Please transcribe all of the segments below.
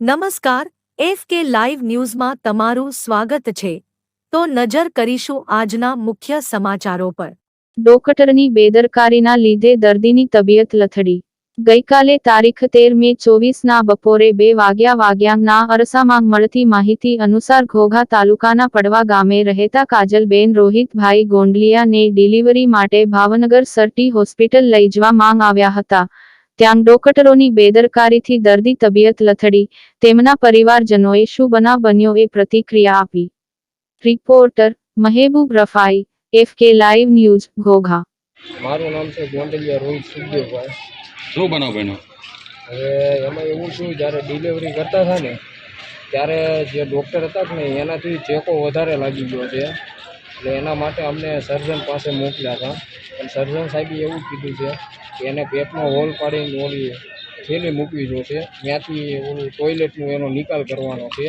નમસ્કાર, F K live ન્યૂઝમાં તમારું સ્વાગત છે. તો નજર કરીશું આજના મુખ્ય સમાચારો પર. ડોક્ટરની બેદરકારીના લીધે દર્દીની તબિયત લથડી. ગઈકાલે તારીખ તેર મે ચોવીસના બપોરે બે વાગ્યા વાગ્યાના અરસામાં મળતી માહિતી અનુસાર ઘોઘા તાલુકાના પડવા ગામે રહેતા કાજલબેન રોહિતભાઈ ગોંડલિયાને ડિલિવરી માટે ભાવનગર સરટી હોસ્પિટલ લઈ જવા માંગ આવ્યા હતા. ત્યાં ડોક્ટરોની બેદરકારીથી દર્દી તબિયત લથડી તેમના પરિવારજનોએ શું બનાવ બન્યો એ પ્રતિક્રિયા આપી. Reporter Mehboob Rafai F K live news Ghogha. મારું નામ છે ગોંડલિયા રોહિત સુખદેવભાઈ. શું બનાવ બન્યો? હવે એમાં એવું શું જ્યારે ડિલિવરી કરતા હતા ને ત્યારે જે ડૉક્ટર હતા ને એનાથી ચેકો વધારે લાગી ગયો છે. એટલે એના માટે અમને સર્જન પાસે મોકલ્યા હતા. પણ સર્જન સાહેબે એવું કીધું છે કે એને પેટમાં હોલ પાડીને ઓલી થેલી મૂકવી જોશે. ત્યાંથી ઓલું ટોયલેટનું એનો નિકાલ કરવાનો છે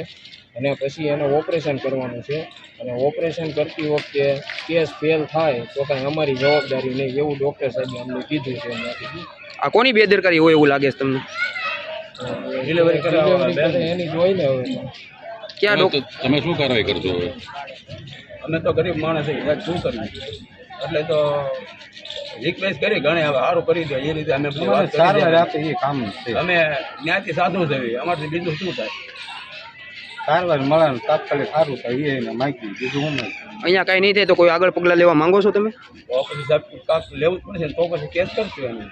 અને પછી એને ઓપરેશન કરવાનું છે. અને ઓપરેશન કરતી વખતે કેસ ફેલ થાય તો કાંઈ અમારી જવાબદારી નહીં. એવું ડૉક્ટર સાહેબે અમને કીધું છે આ કોની બેદરકારી હોય એવું લાગે છે તમને? ડિલિવરી કરાવવા એની જોઈ ને હવે. ક્યાં તમે શું કાર્યવાહી કરશો હવે? અમે તો ગરીબ માણસ છીએ યાર શું કરવું એટલે તો રિક્વેસ્ટ કરી ઘણી હવે સારું કરી દો એ રીતે અમે કામ વાત કરી છે. અમે ત્યાંથી સાધુ છે અમારથી બીજું શું થાય? સારવાર મળે તાત્કાલિક સારું થાય એને માગી બીજું હું અહીંયા કાંઈ નહીં થાય તો કોઈ આગળ પગલાં લેવા માંગો છો તમે? તો પછી સાહેબ કાંક લેવું જ પડશે ને તો પછી કેસ કરશું એને